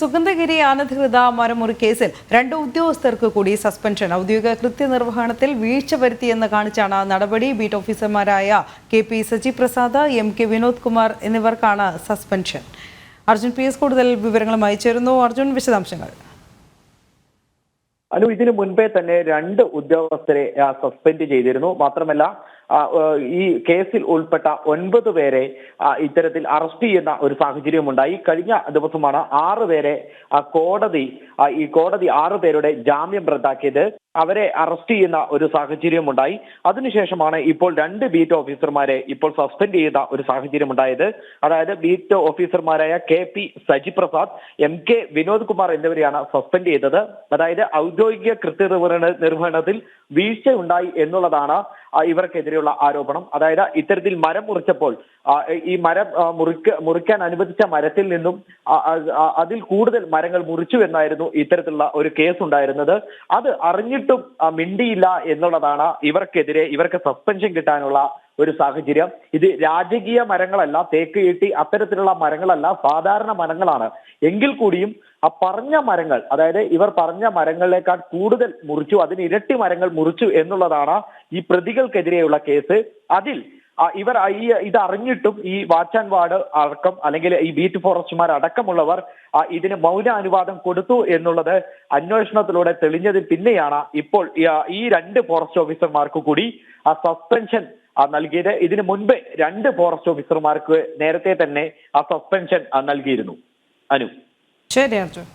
സുഗന്ധഗിരി അനധികൃത മരമുറി കേസിൽ രണ്ട് ഉദ്യോഗസ്ഥർക്ക് കൂടി സസ്പെൻഷൻ. ഔദ്യോഗിക കൃത്യനിർവഹണത്തിൽ വീഴ്ച വരുത്തിയെന്ന് കാണിച്ചാണ് നടപടി. ബീറ്റ് ഓഫീസർമാരായ K P Saji Prasad M K Vinod Kumar എന്നിവർക്കാണ് സസ്പെൻഷൻ. അർജുൻ പി എസ് കൂടുതൽ വിവരങ്ങളുമായി ചേരുന്നു. അർജുൻ വിശദാംശങ്ങൾ. അനു ഇതിനു മുൻപേ തന്നെ രണ്ട് ഉദ്യോഗസ്ഥരെ സസ്പെൻഡ് ചെയ്തിരുന്നു. മാത്രമല്ല ഈ കേസിൽ ഉൾപ്പെട്ട ഒൻപത് പേരെ ഇത്തരത്തിൽ അറസ്റ്റ് ചെയ്യുന്ന ഒരു സാഹചര്യമുണ്ടായി കഴിഞ്ഞ ദിവസമാണ് ആറ് പേരെ കോടതി ഈ കോടതി ആറ് പേരുടെ ജാമ്യം റദ്ദാക്കിയത്. അവരെ അറസ്റ്റ് ചെയ്യുന്ന ഒരു സാഹചര്യമുണ്ടായി അതിനുശേഷമാണ് ഇപ്പോൾ രണ്ട് ബീറ്റ് ഓഫീസർമാരെ ഇപ്പോൾ സസ്പെൻഡ് ചെയ്ത ഒരു സാഹചര്യം ഉണ്ടായത് അതായത് ബീറ്റ് ഓഫീസർമാരായ K P Saji Prasad M K Vinod Kumar എന്നിവരെയാണ് സസ്പെൻഡ് ചെയ്തത്. അതായത് ഔദ്യോഗിക കൃത്യ നിർവഹണത്തിൽ വീഴ്ച ഉണ്ടായി എന്നുള്ളതാണ് ഇവർക്കെതിരെയുള്ള ആരോപണം. അതായത് ഇത്തരത്തിൽ മരം മുറിച്ചപ്പോൾ ഈ മരം മുറിക്ക മുറിക്കാൻ അനുവദിച്ച മരത്തിൽ നിന്നും അതിൽ കൂടുതൽ മരങ്ങൾ മുറിച്ചു എന്നായിരുന്നു ഇത്തരത്തിലുള്ള ഒരു കേസ് ഉണ്ടായിരുന്നത്. അത് അറിഞ്ഞിട്ടും മിണ്ടിയില്ല എന്നുള്ളതാണ് ഇവർക്കെതിരെ ഇവർക്ക് സസ്പെൻഷൻ കിട്ടാനുള്ള ഒരു സാഹചര്യം. ഇത് രാജകീയ മരങ്ങളല്ല തേക്ക് ഈട്ടി അത്തരത്തിലുള്ള മരങ്ങളല്ല സാധാരണ മരങ്ങളാണ്. എങ്കിൽ കൂടിയും ആ പറഞ്ഞ മരങ്ങൾ അതായത് ഇവർ പറഞ്ഞ മരങ്ങളിലേക്കാൾ കൂടുതൽ മുറിച്ചു അതിന് ഇരട്ടി മരങ്ങൾ മുറിച്ചു എന്നുള്ളതാണ് ഈ പ്രതികൾക്കെതിരെയുള്ള കേസ്. അതിൽ ഇവർ ഈ ഇത് അറിഞ്ഞിട്ടും ഈ വാച്ച് ആൻഡ് വാർഡ് അടക്കം അല്ലെങ്കിൽ ഈ ബീറ്റ് ഫോറസ്റ്റുമാർ അടക്കമുള്ളവർ ഇതിന് മൗന അനുവാദം കൊടുത്തു എന്നുള്ളത് അന്വേഷണത്തിലൂടെ തെളിഞ്ഞതിൽ പിന്നെയാണ് ഇപ്പോൾ ഈ, രണ്ട് ഫോറസ്റ്റ് ഓഫീസർമാർക്ക് കൂടി ആ സസ്പെൻഷൻ നൽകിയത്. ഇതിനു മുൻപ് രണ്ട് ഫോറസ്റ്റ് ഓഫീസർമാർക്ക് നേരത്തെ തന്നെ ആ സസ്പെൻഷൻ നൽകിയിരുന്നു. അനു. ശരി അർജുൻ.